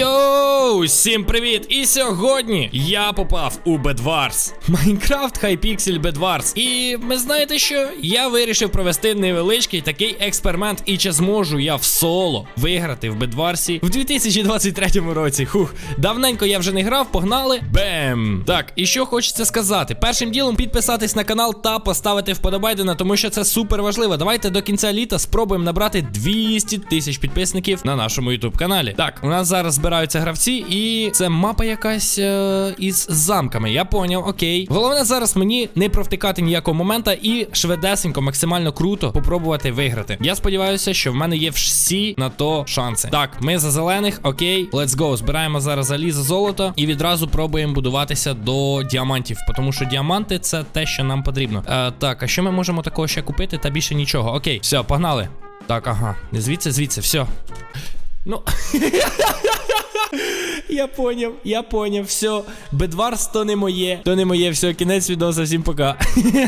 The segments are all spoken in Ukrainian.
yo. Йоу, всім привіт! І сьогодні я попав у Bedwars. Майнкрафт Hypixel Bedwars. І ви знаєте що? Я вирішив провести невеличкий такий експеримент, і чи зможу я в соло виграти в Bedwars в 2023 році. Хух, давненько я вже не грав, погнали. Бем! Так, і що хочеться сказати? Першим ділом підписатись на канал та поставити вподобайдена, тому що це супер важливо. Давайте до кінця літа спробуємо набрати 200 тисяч підписників на нашому YouTube каналі. Так, у нас зараз збираються гравці, і це мапа якась е, із замками. Я поняв, окей. Головне зараз мені не провтикати ніякого момента і швидесенько, максимально круто попробувати виграти. Я сподіваюся, що в мене є всі на то шанси. Так, ми за зелених, окей, let's go. Збираємо зараз залізо золото і відразу пробуємо будуватися до діамантів, тому що діаманти це те, що нам потрібно. Е, так, а що ми можемо такого ще купити? Та більше нічого. Окей, все, погнали. Так, ага. Звідси, звідси, все. Ну. Я поняв, я поняв, все. Бедварс то не моє, то не моє, все, кінець відео, всім пока.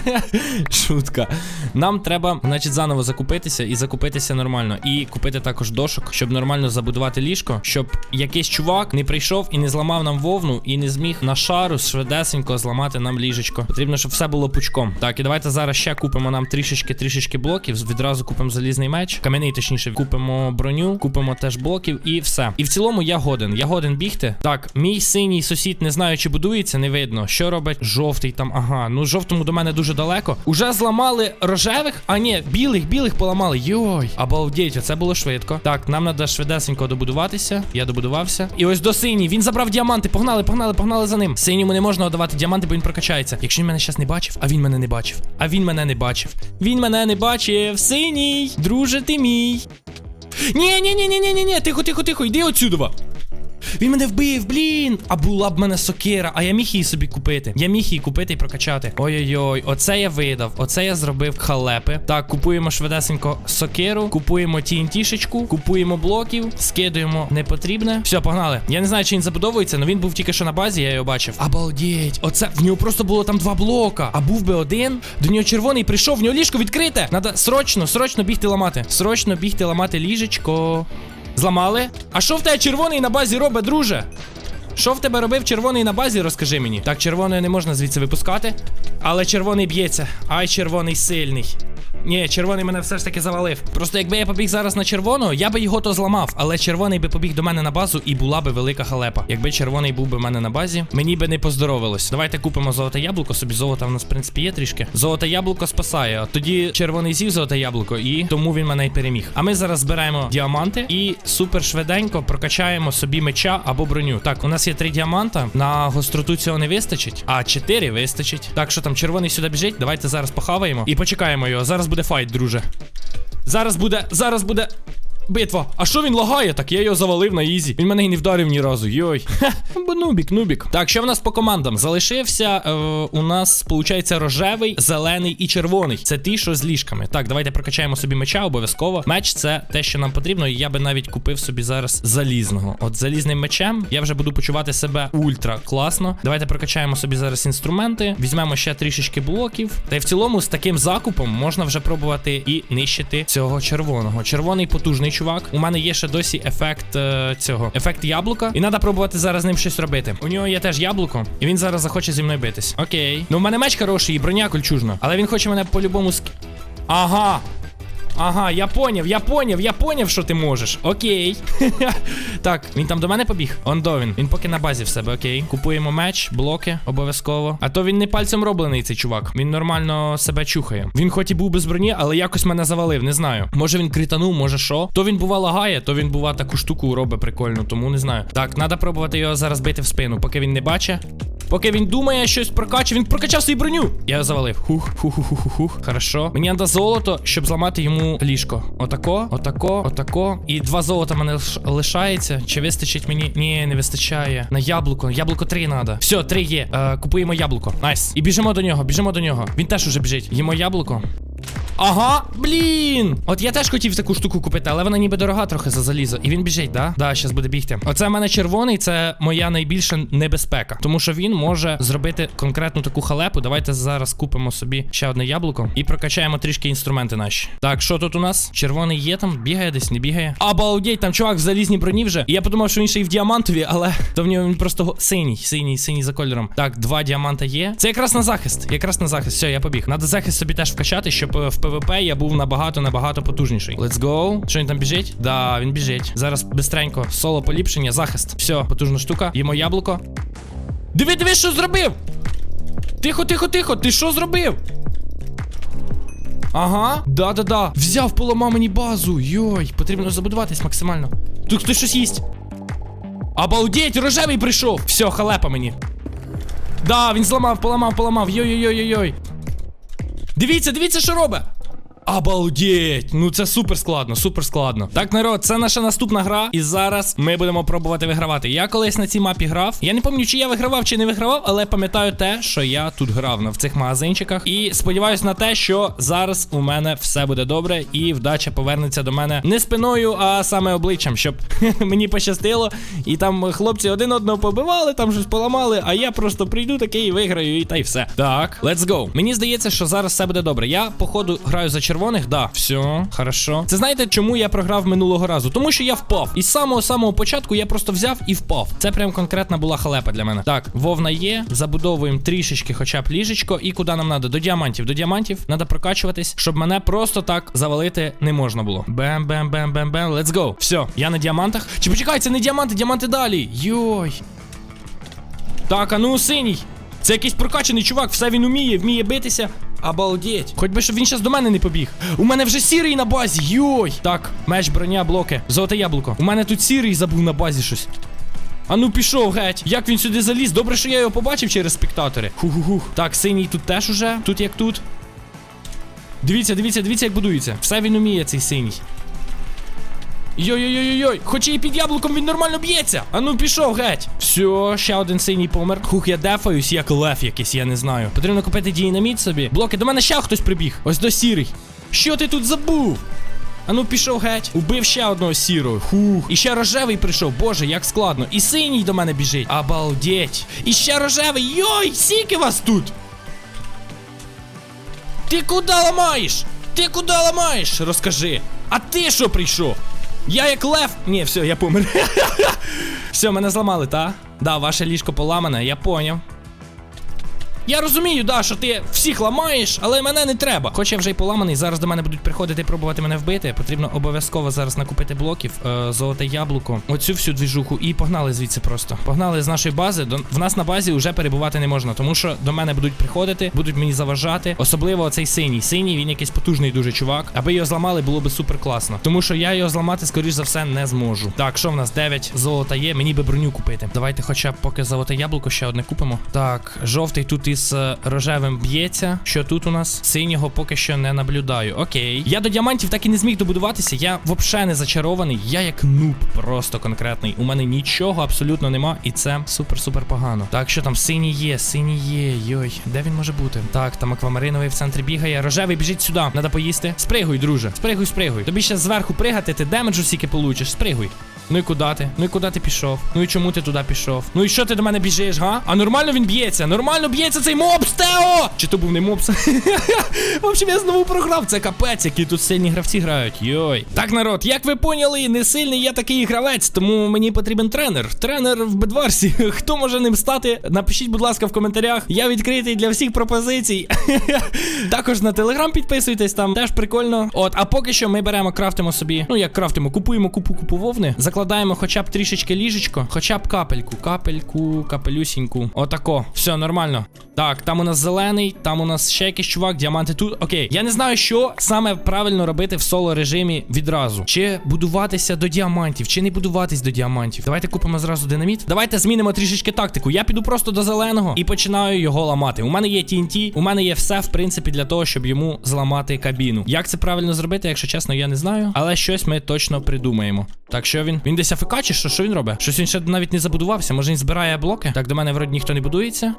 Шутка. Нам треба, значить, заново закупитися і закупитися нормально. І купити також дошок, щоб нормально забудувати ліжко, щоб якийсь чувак не прийшов і не зламав нам вовну, і не зміг на шару швидесенько зламати нам ліжечко. Потрібно, щоб все було пучком. Так, і давайте зараз ще купимо нам трішечки-трішечки блоків. Відразу купимо залізний меч. Кам'яний, точніше, купимо броню, купимо теж блоків і все. І в цілому я годен. Я годен бігти. Так, мій синій сусід не знаю, чи будується, не видно. Що робить жовтий там? Ага, ну жовтому до мене дуже далеко. Уже зламали рожевих, а ні, білих, білих поламали. Йой, обалдеть, оце було швидко. Так, нам треба швидесенько добудуватися. Я добудувався. І ось до синій. Він забрав діаманти. Погнали, погнали, погнали за ним. Синьому не можна отдавати діаманти, бо він прокачається. Якщо він мене зараз не бачив, а він мене не бачив. А він мене не бачив. Він мене не бачив. Синій, друже ти мій. Ні, ні, ні, ні, ні, ні, ні, тихо, тихо, тихо, йди отсюдова. Він мене вбив, блін! А була б мене сокира, а я міг її собі купити. Я міг її купити і прокачати. Ой-ой-ой, оце я видав, оце я зробив халепи. Так, купуємо швидесенько сокиру, купуємо TNT-шечку, купуємо блоків, скидуємо непотрібне. Все, погнали. Я не знаю, чи він забудовується, але він був тільки що на базі, я його бачив. Обалдеть, оце в нього просто було там два блока. А був би один. До нього червоний прийшов, в нього ліжко відкрите. Надо срочно, срочно бігти ламати. Срочно бігти ламати ліжечко. Зламали? А що в тебе червоний на базі робить, друже? Що в тебе робив червоний на базі, розкажи мені. Так, червоної не можна звідси випускати. Але червоний б'ється. Ай, червоний сильний. Ні, червоний мене все ж таки завалив. Просто якби я побіг зараз на червоного, я би його то зламав. Але червоний би побіг до мене на базу і була би велика халепа. Якби червоний був би в мене на базі, мені би не поздоровилось. Давайте купимо золоте яблуко. Собі золота в нас, в принципі, є трішки. Золоте яблуко спасає. Тоді червоний з'їв золоте яблуко, і тому він мене й переміг. А ми зараз збираємо діаманти і супер швиденько прокачаємо собі меча або броню. Так, у нас є три діаманта. На гостроту цього не вистачить, а чотири вистачить. Так, що там червоний сюди біжить. Давайте зараз похаваємо і почекаємо його. Зараз буде файт, друже. Зараз буде, зараз буде. Битва. А що він лагає? Так я його завалив на ізі. Він мене і не вдарив ні разу. Йой. Ха, бо нубік, нубік. Так, що в нас по командам? Залишився е, у нас, виходить, рожевий, зелений і червоний. Це ті, що з ліжками. Так, давайте прокачаємо собі меча обов'язково. Меч це те, що нам потрібно. І я би навіть купив собі зараз залізного. От залізним мечем я вже буду почувати себе ультра класно. Давайте прокачаємо собі зараз інструменти. Візьмемо ще трішечки блоків. Та й в цілому з таким закупом можна вже пробувати і нищити цього червоного. Червоний потужний чувак. У мене є ще досі ефект е, цього. Ефект яблука. І треба пробувати зараз з ним щось робити. У нього є теж яблуко, і він зараз захоче зі мною битись. Окей. Ну, в мене меч хороший і броня кольчужна. Але він хоче мене по-любому ск. Ага. Ага, я поняв, я поняв, я поняв, що ти можеш. Окей. так, він там до мене побіг. Он до він. Він поки на базі в себе, окей. Купуємо меч, блоки, обов'язково. А то він не пальцем роблений, цей чувак. Він нормально себе чухає. Він хоч і був без броні, але якось мене завалив, не знаю. Може він кританув, може що. То він бува лагає, то він бува таку штуку робить прикольну, тому не знаю. Так, треба пробувати його зараз бити в спину, поки він не бачить. Поки він думає щось прокачує, він прокачав свою броню. Я завалив. Хух, хух, хух, хух. Хорошо. Мені треба золото, щоб зламати йому ліжко. Отако, отако, отако. І два золота мене лиш- лишається. Чи вистачить мені? Ні, не вистачає. На яблуко. Яблуко три треба. Все, три є. Е, купуємо яблуко. Найс. І біжимо до нього, біжимо до нього. Він теж уже біжить. Їмо яблуко. Ага, блін. От я теж хотів таку штуку купити, але вона ніби дорога трохи за залізо. І він біжить, да? Да, зараз буде бігти. Оце в мене червоний, це моя найбільша небезпека. Тому що він може зробити конкретну таку халепу. Давайте зараз купимо собі ще одне яблуко і прокачаємо трішки інструменти наші. Так, що тут у нас? Червоний є там, бігає десь, не бігає. Обалдеть, там чувак в залізній броні вже. І я подумав, що він ще й в діамантові, але то в нього він просто синій, синій, синій за кольором. Так, два діаманта є. Це якраз на захист. Якраз на захист. Все, я побіг. Надо захист собі теж вкачати, щоб в ПВП я був набагато набагато потужніший. Let's go. Що він там біжить? Да, він біжить. Зараз бистренько. Соло поліпшення, захист. Все, потужна штука. Їмо яблуко. Диви, диви, що зробив! Тихо, тихо, тихо, ти що зробив? Ага, да-да-да. Взяв, поламав мені базу. Йой, потрібно забудуватись максимально. Тут хтось щось їсть. Обалдеть, рожевий прийшов. Все, халепа мені. Да, він зламав, поламав, поламав. Йой-йой-йой-йой. Дивіться, дивіться, що робить. Обалдеть! Ну це супер складно, супер складно. Так, народ, це наша наступна гра, і зараз ми будемо пробувати вигравати. Я колись на цій мапі грав. Я не пам'ятаю, чи я вигравав, чи не вигравав, але пам'ятаю те, що я тут грав на в цих магазинчиках. І сподіваюся на те, що зараз у мене все буде добре, і вдача повернеться до мене не спиною, а саме обличчям, щоб мені пощастило. І там хлопці один одного побивали, там щось поламали, а я просто прийду такий і виграю, і та й все. Так, let's go. Мені здається, що зараз все буде добре. Я, походу, граю за червоних, да, все, хорошо. Це знаєте, чому я програв минулого разу? Тому що я впав. І з самого самого початку я просто взяв і впав. Це прям конкретна була халепа для мене. Так, вовна є. Забудовуємо трішечки, хоча б ліжечко. І куди нам треба? До діамантів. До діамантів треба прокачуватись, щоб мене просто так завалити не можна було. бем бем бем бем бем let's go. Все, я на діамантах. Чи почекай, це не діаманти, діаманти далі. Йой. Так, а ну синій. Це якийсь прокачаний чувак, все він уміє, вміє битися. Обалдеть. Хоч би щоб він зараз до мене не побіг. У мене вже сірий на базі. Йой. Так, меч, броня, блоки. Золоте яблуко. У мене тут сірий забув на базі щось. А ну пішов геть. Як він сюди заліз? Добре, що я його побачив через спектатори. Ху-ху-ху. Так, синій тут теж уже. Тут як тут. Дивіться, дивіться, дивіться, як будується. Все він уміє, цей синій. Йой-йой-йой-йой, хоч і під яблуком він нормально б'ється. А ну пішов геть. Все, ще один синій помер. Хух, я дефаюсь, як лев якийсь, я не знаю. Потрібно купити дінаміт собі. Блоки, до мене ще хтось прибіг. Ось до сірий. Що ти тут забув? А ну пішов геть. Убив ще одного сірого. Хух. І ще рожевий прийшов. Боже, як складно. І синій до мене біжить. Обалдеть. І ще рожевий. Йой, сіки вас тут. Ти куди ламаєш? Ти куди ламаєш? Розкажи. А ти що прийшов? Я як лев. Ні, все, я помер. все, мене зламали, та? Да, ваше ліжко поламане, я поняв. Я розумію, да, що ти всіх ламаєш, але мене не треба. Хоч я вже й поламаний, зараз до мене будуть приходити і пробувати мене вбити. Потрібно обов'язково зараз накупити блоків, е, золоте яблуко, оцю всю двіжуху, і погнали звідси просто. Погнали з нашої бази. До в нас на базі вже перебувати не можна, тому що до мене будуть приходити, будуть мені заважати. Особливо цей синій. Синій він якийсь потужний дуже чувак. Аби його зламали, було би супер класно. Тому що я його зламати, скоріш за все, не зможу. Так, що в нас? 9 золота є. Мені би броню купити. Давайте, хоча б поки золоте яблуко ще одне купимо. Так, жовтий тут із е, рожевим б'ється. Що тут у нас? Синього поки що не наблюдаю. Окей. Я до діамантів так і не зміг добудуватися. Я взагалі не зачарований. Я як нуб, просто конкретний. У мене нічого абсолютно нема, і це супер-супер погано. Так, що там? Синій є, синій є. Йой, де він може бути? Так, там аквамариновий в центрі бігає. Рожевий біжить сюди. Надо поїсти. Спригуй, друже. Спригуй, спригуй. Тобі ще зверху пригати, ти демеджу стільки получиш. Спригуй. Ну і куди ти? Ну і куди ти пішов? Ну і чому ти туди пішов? Ну і що ти до мене біжиш, га? А нормально він б'ється? Нормально б'ється цей мобс, Тео! Чи то був не мобс? В общем, я знову програв. Це капець, які тут сильні гравці грають. Йой. Так, народ, як ви поняли, не сильний я такий гравець, тому мені потрібен тренер. Тренер в Бедварсі. Хто може ним стати? Напишіть, будь ласка, в коментарях. Я відкритий для всіх пропозицій. Також на телеграм підписуйтесь, там теж прикольно. От, а поки що ми беремо, крафтимо собі. Ну як крафтимо, купуємо купу купу вовни, закладаємо хоча б трішечки ліжечко, хоча б капельку, капельку, капелюсіньку. Отако. Все нормально. Так, там у нас зелений, там у нас ще якийсь чувак, діаманти тут. Окей. Я не знаю, що саме правильно робити в соло режимі відразу. Чи будуватися до діамантів, чи не будуватись до діамантів. Давайте купимо зразу динаміт. Давайте змінимо трішечки тактику. Я піду просто до зеленого і починаю його ламати. У мене є TNT, у мене є все, в принципі, для того, щоб йому зламати кабіну. Як це правильно зробити, якщо чесно, я не знаю. Але щось ми точно придумаємо. Так, що він? Він десь АФК що? Що він робить? Щось він ще навіть не забудувався. Може він збирає блоки? Так, до мене вроді ніхто не будується.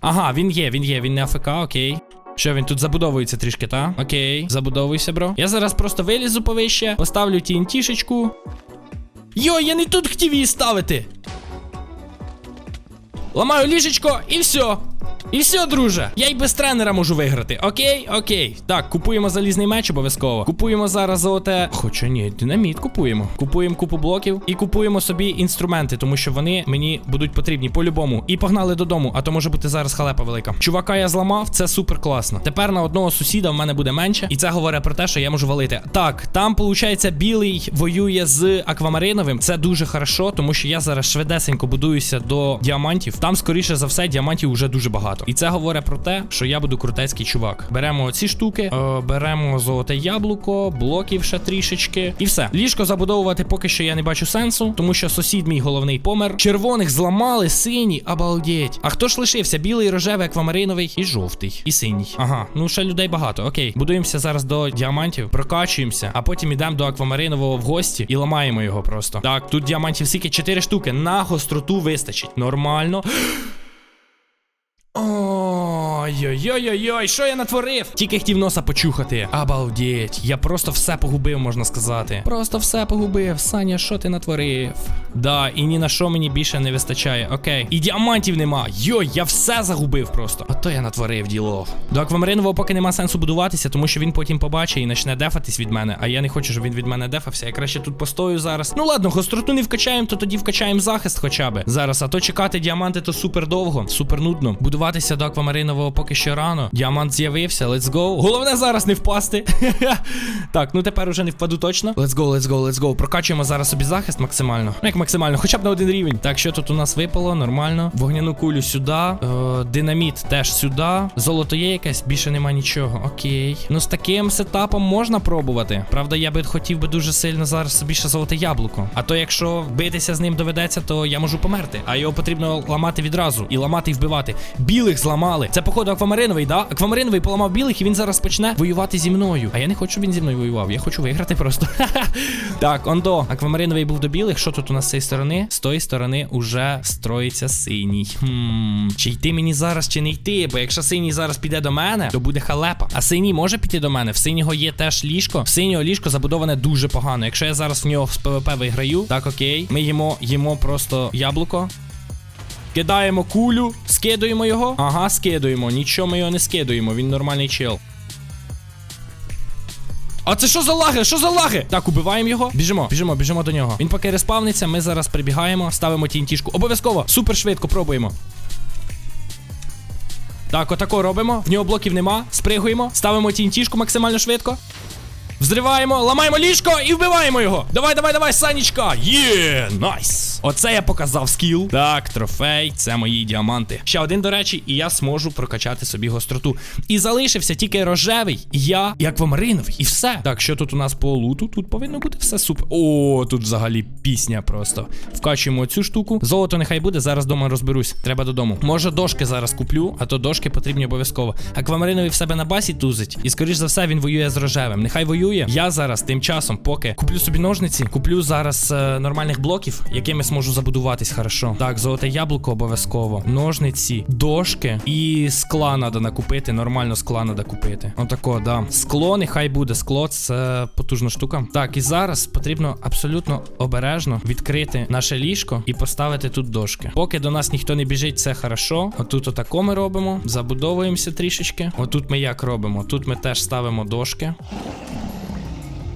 Ага, він є, він є, він не АФК, окей. Що він тут забудовується трішки, та? Окей, забудовуйся, бро. Я зараз просто вилізу повище, поставлю тінтішечку. Йо, я не тут хотів її ставити. Ламаю ліжечко і все. І все, друже. Я й без тренера можу виграти. Окей, окей. Так, купуємо залізний меч обов'язково. Купуємо зараз золоте. Хоча ні, динаміт купуємо. Купуємо купу блоків і купуємо собі інструменти, тому що вони мені будуть потрібні по-любому. І погнали додому, а то може бути зараз халепа велика. Чувака я зламав, це супер класно. Тепер на одного сусіда в мене буде менше, і це говорить про те, що я можу валити. Так, там виходить білий воює з аквамариновим. Це дуже хорошо, тому що я зараз швидесенько будуюся до діамантів. Там, скоріше за все, діамантів вже дуже багато. І це говорить про те, що я буду крутецький чувак. Беремо ці штуки, е, беремо золоте яблуко, блоків ще трішечки, і все. Ліжко забудовувати поки що я не бачу сенсу, тому що сусід мій головний помер. Червоних зламали, сині, обалдеть. А хто ж лишився? Білий, рожевий, аквамариновий і жовтий, і синій. Ага, ну ще людей багато. Окей, будуємося зараз до діамантів, прокачуємося, а потім ідемо до аквамаринового в гості і ламаємо його просто. Так, тут діамантів скільки 4 штуки. На гостроту вистачить. Нормально. Ой-ой-ой-ой, що я натворив? Тільки хотів носа почухати. Обалдеть, я просто все погубив, можна сказати. Просто все погубив. Саня, що ти натворив? Да, і ні на що мені більше не вистачає. Окей. І діамантів нема. Йой, я все загубив просто. Ото я натворив діло. До аквамаринового поки нема сенсу будуватися, тому що він потім побачить і почне дефатись від мене. А я не хочу, щоб він від мене дефався. Я краще тут постою зараз. Ну ладно, гостроту не вкачаємо, то тоді вкачаємо захист хоча б. Зараз, а то чекати діаманти то супер довго, супер нудно. Будуватися до аквамаринового поки що рано. Діамант з'явився, let's go. Головне зараз не впасти. так, ну тепер уже не впаду точно. Let's go, let's go, let's go. Прокачуємо зараз собі захист максимально. Ну як максимально, хоча б на один рівень. Так, що тут у нас випало? Нормально. Вогняну кулю сюди. Е, динаміт теж сюди. Золото є якесь, більше нема нічого. Окей. Ну з таким сетапом можна пробувати. Правда, я би хотів би дуже сильно зараз собі ще золоте яблуко. А то якщо битися з ним доведеться, то я можу померти. А його потрібно ламати відразу. І ламати і вбивати. Білих зламали. Це, походу, аквамариновий, да? Аквамариновий поламав білих, і він зараз почне воювати зі мною. А я не хочу, щоб він зі мною воював. Я хочу виграти просто. так, ондо. Аквамариновий був до білих. Що тут у нас з цієї сторони? З тої сторони уже строїться синій. Хм. Чи йти мені зараз, чи не йти? Бо якщо синій зараз піде до мене, то буде халепа. А синій може піти до мене. В синього є теж ліжко. В синього ліжко забудоване дуже погано. Якщо я зараз в нього з ПВП виграю, так окей. Ми їмо, їмо просто яблуко. Кидаємо кулю, скидуємо його. Ага, скидуємо. Нічого ми його не скидуємо. Він нормальний чел. А це що за лаги? Що за лаги? Так, убиваємо його. Біжимо, біжимо, біжимо до нього. Він поки респавниться, ми зараз прибігаємо, ставимо тінтішку. Обов'язково, супер швидко пробуємо. Так, отако робимо. В нього блоків нема. Спригуємо, ставимо тінтішку максимально швидко. Взриваємо, ламаємо ліжко і вбиваємо його. Давай, давай, давай, Санічка. Є, найс. Оце я показав скіл. Так, трофей, це мої діаманти. Ще один, до речі, і я зможу прокачати собі гостроту. І залишився тільки рожевий, я і аквамариновий, і все. Так, що тут у нас по луту? Тут повинно бути все супер. О, тут взагалі пісня просто. Вкачуємо цю штуку. Золото нехай буде, зараз дома розберусь. Треба додому. Може, дошки зараз куплю, а то дошки потрібні обов'язково. Аквамариновий в себе на басі тузить. І скоріш за все він воює з рожевим. Нехай воює. Я зараз тим часом, поки куплю собі ножниці, куплю зараз е, нормальних блоків, якими зможу забудуватись хорошо. Так, золоте яблуко обов'язково. Ножниці, дошки і скла треба накупити. Нормально скла треба купити. Отако, да. Скло, нехай буде. Скло це потужна штука. Так, і зараз потрібно абсолютно обережно відкрити наше ліжко і поставити тут дошки. Поки до нас ніхто не біжить, це хорошо. Отут отако ми робимо. Забудовуємося трішечки. Отут ми як робимо? Тут ми теж ставимо дошки.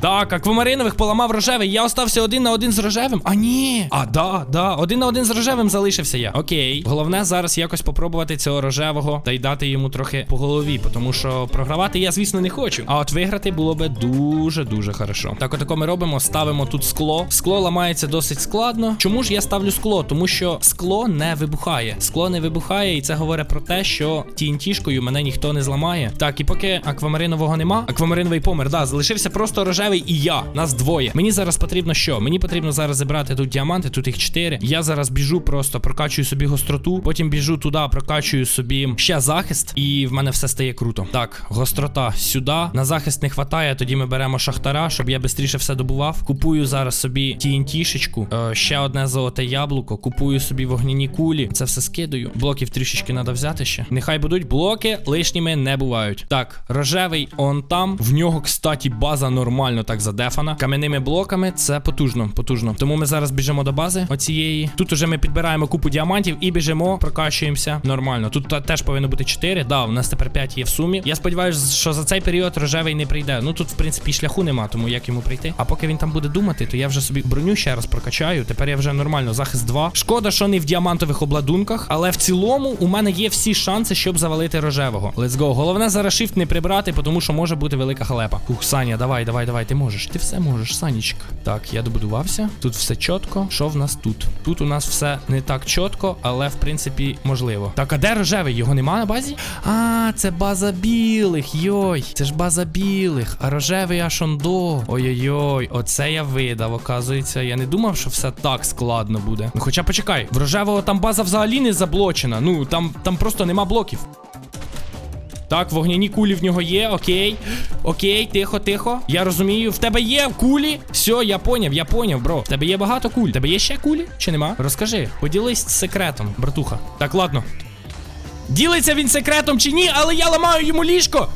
Так, аквамаринових поламав рожевий. Я остався один на один з рожевим. А ні. А, да, да. Один на один з рожевим залишився я. Окей. Головне зараз якось попробувати цього рожевого та й дати йому трохи по голові, тому що програвати я, звісно, не хочу. А от виграти було би дуже-дуже хорошо. Так, отако ми робимо, ставимо тут скло. Скло ламається досить складно. Чому ж я ставлю скло? Тому що скло не вибухає. Скло не вибухає, і це говорить про те, що тінтішкою мене ніхто не зламає. Так, і поки аквамаринового нема, аквамариновий помер, да, залишився просто рожевий рожевий і я. Нас двоє. Мені зараз потрібно що? Мені потрібно зараз забрати тут діаманти, тут їх чотири. Я зараз біжу просто, прокачую собі гостроту. Потім біжу туди, прокачую собі ще захист, і в мене все стає круто. Так, гострота сюди. На захист не хватає. Тоді ми беремо шахтара, щоб я швидше все добував. Купую зараз собі TNT-шечку, е, ще одне золоте яблуко. Купую собі вогняні кулі. Це все скидаю. Блоків трішечки треба взяти ще. Нехай будуть блоки, лишніми не бувають. Так, рожевий он там. В нього, кстати, база нормально так задефана. Кам'яними блоками це потужно, потужно. Тому ми зараз біжимо до бази оцієї. Тут уже ми підбираємо купу діамантів і біжимо, прокачуємося нормально. Тут теж повинно бути 4. Да, у нас тепер 5 є в сумі. Я сподіваюся, що за цей період рожевий не прийде. Ну тут, в принципі, шляху нема, тому як йому прийти. А поки він там буде думати, то я вже собі броню ще раз прокачаю. Тепер я вже нормально захист 2. Шкода, що не в діамантових обладунках, але в цілому у мене є всі шанси, щоб завалити рожевого. Let's go. Головне зараз shift не прибрати, тому що може бути велика халепа. Ух, Саня, давай, давай, давай. Ти можеш. Ти все можеш, Санечка. Так, я добудувався. Тут все чітко. Що в нас тут? Тут у нас все не так чітко, але в принципі можливо. Так, а де рожевий? Його нема на базі? А, це база білих. Йой, це ж база білих. А рожевий аж он до. Ой-ой-ой, оце я видав. Оказується, я не думав, що все так складно буде. Ну, хоча почекай, в рожевого там база взагалі не заблочена. Ну там, там просто нема блоків. Так, вогняні кулі в нього є, окей. Окей, тихо, тихо. Я розумію. В тебе є кулі. Все, я поняв, я поняв, бро. В тебе є багато куль. Тебе є ще кулі? Чи нема? Розкажи, поділись секретом, братуха. Так, ладно. Ділиться він секретом чи ні, але я ламаю йому ліжко.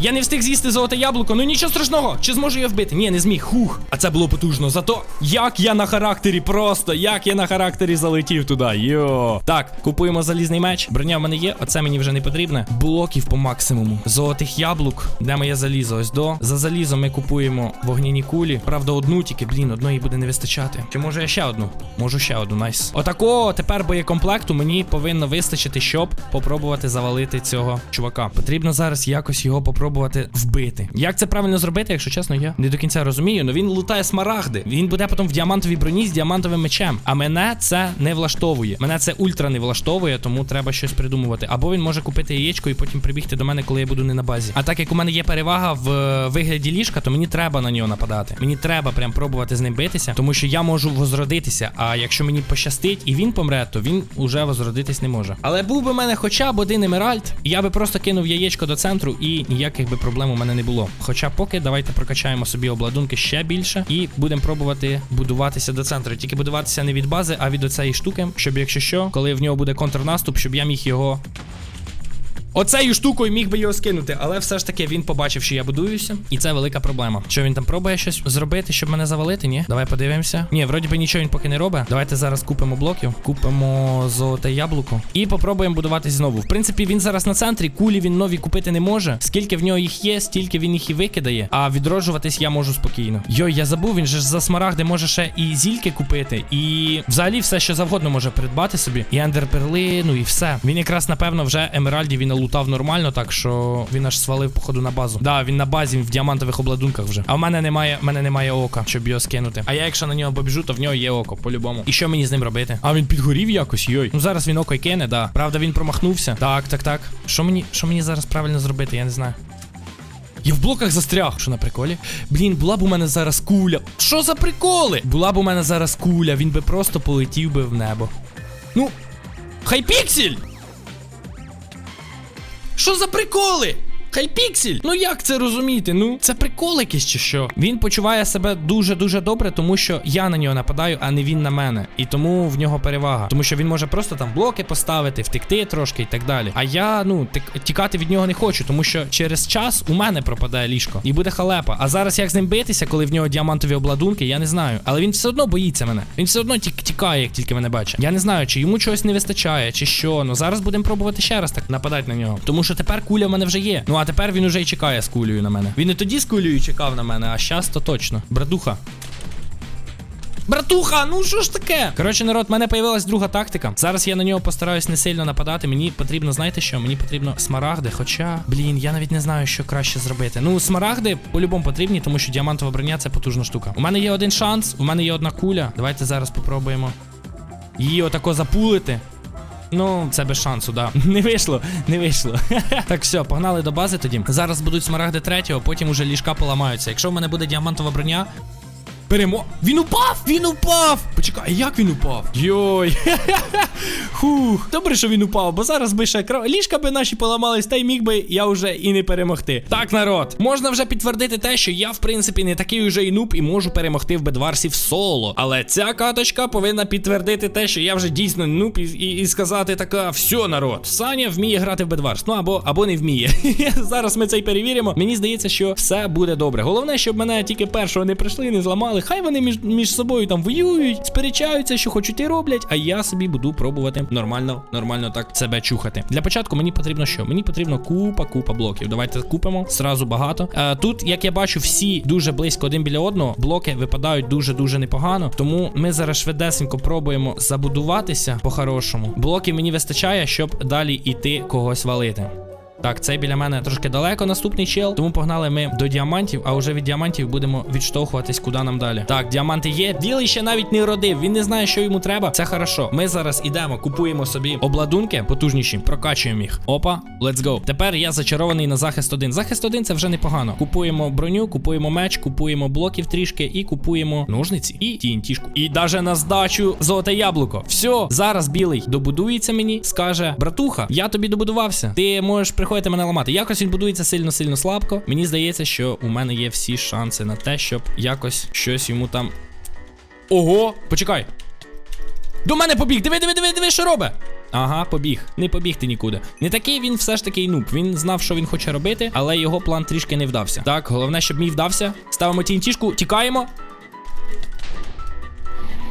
Я не встиг з'їсти золоте яблуко, ну нічого страшного. Чи зможу я вбити? Ні, не зміг. Хух. А це було потужно. Зато як я на характері просто, як я на характері залетів туди. Йо. Так, купуємо залізний меч. Броня в мене є, оце мені вже не потрібне. Блоків по максимуму. Золотих яблук. Де моє залізо? Ось до. За залізо ми купуємо вогняні кулі. Правда, одну тільки, блін, одної буде не вистачати. Чи може я ще одну? Можу ще одну, найс. Отакого тепер боєкомплекту мені повинно вистачити, щоб попробувати завалити цього чувака. Потрібно зараз якось його попробувати вбити. Як це правильно зробити, якщо чесно, я не до кінця розумію. Ну він лутає смарагди. Він буде потім в діамантовій броні з діамантовим мечем. А мене це не влаштовує. Мене це ультра не влаштовує, тому треба щось придумувати. Або він може купити яєчко і потім прибігти до мене, коли я буду не на базі. А так як у мене є перевага в е, вигляді ліжка, то мені треба на нього нападати. Мені треба прям пробувати з ним битися, тому що я можу возродитися. А якщо мені пощастить і він помре, то він уже возродитись не може. Але був би в мене хоча б один емеральд, я би просто кинув яєчко до центру і ніяких би проблем у мене не було. Хоча поки давайте прокачаємо собі обладунки ще більше і будемо пробувати будуватися до центру. Тільки будуватися не від бази, а від оцеї штуки, щоб якщо що, коли в нього буде контрнаступ, щоб я міг його Оцею штукою міг би його скинути, але все ж таки він побачив, що я будуюся, і це велика проблема. Що він там пробує щось зробити, щоб мене завалити? Ні? Давай подивимося. Ні, вроді би нічого він поки не робить. Давайте зараз купимо блоків, купимо золоте яблуко і попробуємо будуватись знову. В принципі, він зараз на центрі, кулі він нові купити не може. Скільки в нього їх є, стільки він їх і викидає. А відроджуватись я можу спокійно. Йой, я забув, він же за смарагди може ще і зільки купити, і взагалі все, що завгодно може придбати собі. І ендерперлину, і все. Він якраз, напевно, вже емеральдів він налутав нормально, так що він аж свалив, походу, на базу. Да, він на базі в діамантових обладунках вже. А в мене немає, в мене немає ока, щоб його скинути. А я, якщо на нього побіжу, то в нього є око, по-любому. І що мені з ним робити? А він підгорів якось, йой. Ну зараз він око й кине, да. Правда, він промахнувся. Так, так, так. Що мені, що мені зараз правильно зробити? Я не знаю. Я в блоках застряг. Що на приколі? Блін, була б у мене зараз куля. Що за приколи? Була б у мене зараз куля, він би просто полетів би в небо. Ну, хайпіксель! Що за приколи? Хайпіксель? Ну як це розуміти? Ну це прикол якийсь чи що? Він почуває себе дуже дуже добре, тому що я на нього нападаю, а не він на мене. І тому в нього перевага. Тому що він може просто там блоки поставити, втекти трошки і так далі. А я ну тікати від нього не хочу, тому що через час у мене пропадає ліжко і буде халепа. А зараз як з ним битися, коли в нього діамантові обладунки, я не знаю. Але він все одно боїться мене. Він все одно тік- тікає, як тільки мене бачить. Я не знаю, чи йому чогось не вистачає, чи що. Ну зараз будемо пробувати ще раз так нападати на нього. Тому що тепер куля в мене вже є. Ну а тепер він уже й чекає з кулею на мене. Він і тоді з кулею чекав на мене, а щас то точно. Братуха. Братуха, ну що ж таке? Коротше, народ, в мене появилась друга тактика. Зараз я на нього постараюсь не сильно нападати. Мені потрібно, знаєте що? Мені потрібно смарагди. Хоча, блін, я навіть не знаю, що краще зробити. Ну, смарагди по-любому потрібні, тому що діамантова броня це потужна штука. У мене є один шанс, у мене є одна куля. Давайте зараз попробуємо її отако запулити. Ну, це без шансу, да. Не вийшло, не вийшло. так, все, погнали до бази тоді. Зараз будуть смарагди третього, потім уже ліжка поламаються. Якщо в мене буде діамантова броня. Беремо. Він упав! Він упав! Почекай, а як він упав? Йой. Хух. Добре, що він упав, бо зараз би ще кров. Ліжка би наші поламались, та й міг би я вже і не перемогти. Так, народ, можна вже підтвердити те, що я, в принципі, не такий уже і нуб і можу перемогти в бедварсі в соло. Але ця каточка повинна підтвердити те, що я вже дійсно нуб і, і, і сказати така: все, народ, Саня вміє грати в бедварс. Ну або або не вміє. зараз ми це й перевіримо. Мені здається, що все буде добре. Головне, щоб мене тільки першого не прийшли, не зламали. Хай вони між, між собою там воюють, сперечаються, що хочуть і роблять, а я собі буду пробувати нормально, нормально так себе чухати. Для початку мені потрібно що? Мені потрібно купа, купа блоків. Давайте купимо сразу багато. Е, тут, як я бачу, всі дуже близько один біля одного. Блоки випадають дуже дуже непогано. Тому ми зараз швидесенько пробуємо забудуватися по-хорошому. Блоків мені вистачає, щоб далі іти когось валити. Так, цей біля мене трошки далеко, наступний чел. Тому погнали ми до діамантів, а вже від діамантів будемо відштовхуватись, куди нам далі. Так, діаманти є. Білий ще навіть не родив. Він не знає, що йому треба. Це хорошо. Ми зараз ідемо, купуємо собі обладунки потужніші, прокачуємо їх. Опа, let's go. Тепер я зачарований на захист 1. Захист 1 це вже непогано. Купуємо броню, купуємо меч, купуємо блоків трішки і купуємо ножниці і тінтішку. І даже на здачу золоте яблуко. Все, зараз білий добудується мені, скаже: братуха, я тобі добудувався. Ти можеш приходити мене ламати. Якось він будується сильно-сильно слабко. Мені здається, що у мене є всі шанси на те, щоб якось щось йому там. Ого, почекай. До мене побіг. Диви, диви, диви, диви, що робить. Ага, побіг. Не побіг ти нікуди. Не такий він все ж таки нуб. Він знав, що він хоче робити, але його план трішки не вдався. Так, головне, щоб мій вдався. Ставимо тінтішку, тікаємо.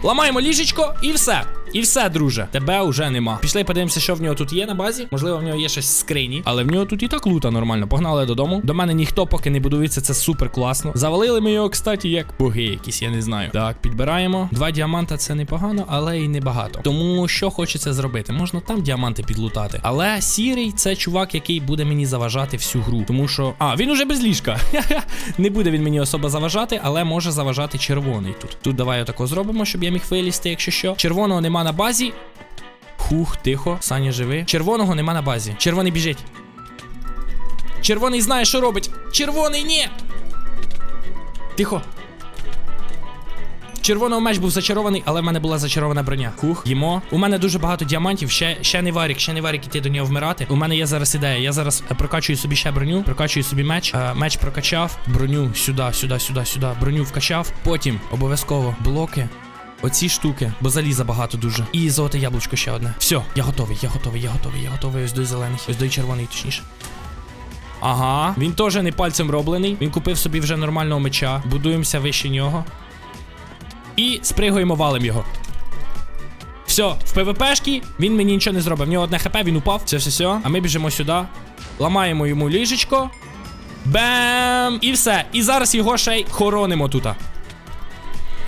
Ламаємо ліжечко і все. І все, друже. Тебе вже нема. Пішли подивимося, що в нього тут є на базі. Можливо, в нього є щось з скрині, але в нього тут і так лута нормально. Погнали додому. До мене ніхто поки не будується, це супер класно. Завалили ми його, кстати, як боги якісь, я не знаю. Так, підбираємо. Два діаманта це непогано, але і небагато. Тому що хочеться зробити? Можна там діаманти підлутати. Але сірий це чувак, який буде мені заважати всю гру. Тому що. А, він уже без ліжка. не буде він мені особо заважати, але може заважати червоний тут. Тут давай отако зробимо, щоб я міг вилізти, якщо що. Червоного нема на базі. Хух, тихо, Саня живий. Червоного нема на базі. Червоний біжить. Червоний знає, що робить. Червоний ні. Тихо. Червоного меч був зачарований, але в мене була зачарована броня. Хух, їмо. У мене дуже багато діамантів. Ще, ще не варік, ще не варік іти до нього вмирати. У мене є зараз ідея. Я зараз е, прокачую собі ще броню, прокачую собі меч. Е, меч прокачав, броню сюди, сюди, сюди, сюди. Броню вкачав. Потім обов'язково блоки. Оці штуки, бо заліза багато дуже. І золоте яблучко ще одне. Все, я готовий, я готовий, я готовий, я готовий. Ось до зелений, ось до червоний, точніше. Ага, він теж не пальцем роблений. Він купив собі вже нормального меча. Будуємося вище нього. І спригуємо валим його. Все, в ПВПшки він мені нічого не зробив. В нього одне хп, він упав. Все, все, все. А ми біжимо сюди. Ламаємо йому ліжечко. Бем! І все. І зараз його ще й хоронимо тут.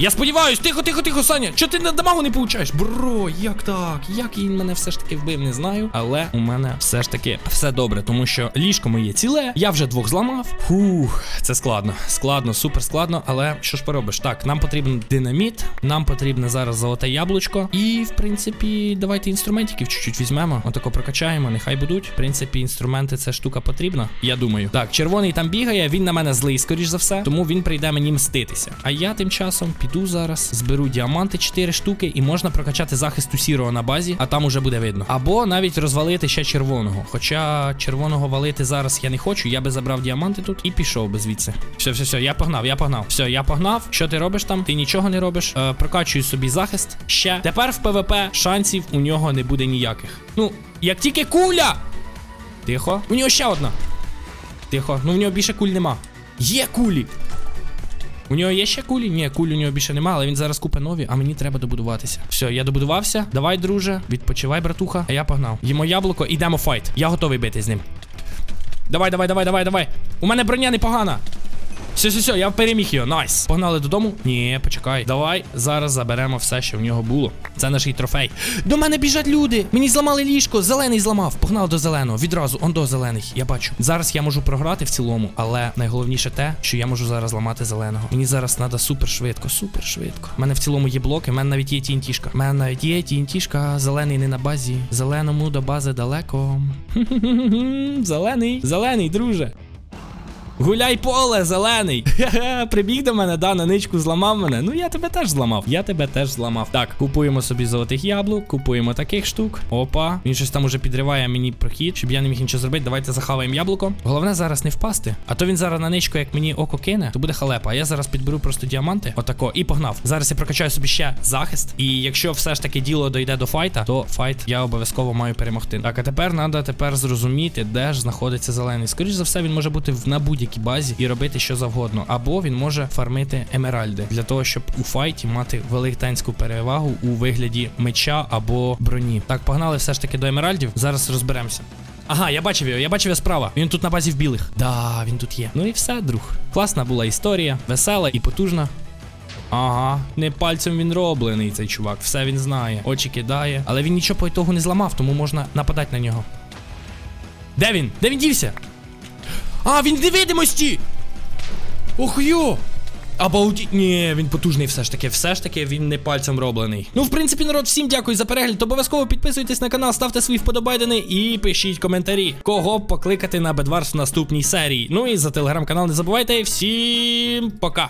Я сподіваюсь, тихо, тихо, тихо, Саня. Чого ти на дамагу не получаєш? Бро, як так? Як він мене все ж таки вбив, не знаю. Але у мене все ж таки все добре, тому що ліжко моє ціле. Я вже двох зламав. Фух, це складно. Складно, супер складно. Але що ж поробиш? Так, нам потрібен динаміт, нам потрібне зараз золоте яблучко. І, в принципі, давайте інструментиків чуть-чуть візьмемо. Отако прокачаємо, нехай будуть. В принципі, інструменти це штука потрібна. Я думаю. Так, червоний там бігає, він на мене злий, скоріш за все. Тому він прийде мені мститися. А я тим часом піду зараз, зберу діаманти 4 штуки, і можна прокачати захист у сірого на базі, а там уже буде видно. Або навіть розвалити ще червоного. Хоча червоного валити зараз я не хочу, я би забрав діаманти тут і пішов би звідси. Все, все, все, я погнав, я погнав. Все, я погнав. Що ти робиш там? Ти нічого не робиш. Е, прокачую собі захист. Ще. Тепер в ПВП шансів у нього не буде ніяких. Ну, як тільки куля! Тихо. У нього ще одна. Тихо. Ну в нього більше куль нема. Є кулі! У нього є ще кулі? Ні, кулі у нього більше нема, але він зараз купить нові, а мені треба добудуватися. Все, я добудувався. Давай, друже, відпочивай, братуха. А я погнав. Їмо яблуко, ідемо файт. Я готовий бити з ним. Давай, давай, давай, давай, давай. У мене броня непогана. Все, все, все, я переміг його. Найс. Погнали додому. Ні, почекай. Давай зараз заберемо все, що в нього було. Це наш трофей. До мене біжать люди. Мені зламали ліжко. Зелений зламав. Погнали до зеленого. Відразу, он до зелений. Я бачу. Зараз я можу програти в цілому, але найголовніше те, що я можу зараз ламати зеленого. Мені зараз треба супер швидко, супер швидко. У мене в цілому є блоки, в мене навіть є тінтішка. У мене навіть є тінтішка. Зелений не на базі. Зеленому до бази далеко. Зелений, зелений, друже. Гуляй поле, зелений. Прибіг до мене, да, на ничку зламав мене. Ну я тебе теж зламав. Я тебе теж зламав. Так, купуємо собі золотих яблук, купуємо таких штук. Опа. Він щось там уже підриває мені прохід, щоб я не міг нічого зробити. Давайте захаваємо яблуко. Головне зараз не впасти. А то він зараз на ничку, як мені око кине, то буде халепа. А я зараз підберу просто діаманти. Отако, і погнав. Зараз я прокачаю собі ще захист. І якщо все ж таки діло дойде до файта, то файт я обов'язково маю перемогти. Так, а тепер треба тепер зрозуміти, де ж знаходиться зелений. Скоріше за все, він може бути в- на будь-якій базі і робити що завгодно. Або він може фармити емеральди для того, щоб у файті мати велетенську перевагу у вигляді меча або броні. Так, погнали все ж таки до емеральдів. Зараз розберемося. Ага, я бачив його, я бачив його справа. Він тут на базі в білих. Да, він тут є. Ну і все, друг. Класна була історія, весела і потужна. Ага, не пальцем він роблений, цей чувак. Все він знає. Очі кидає. Але він нічого по ітогу не зламав, тому можна нападати на нього. Де він? Де він дівся? А, він в невидимості! Ох йо! Обалдіть. Ні, він потужний все ж таки. Все ж таки він не пальцем роблений. Ну, в принципі, народ, всім дякую за перегляд. Обов'язково підписуйтесь на канал, ставте свої вподобайдени і пишіть коментарі. Кого покликати на Бедварс в наступній серії. Ну і за телеграм-канал не забувайте. Всім пока!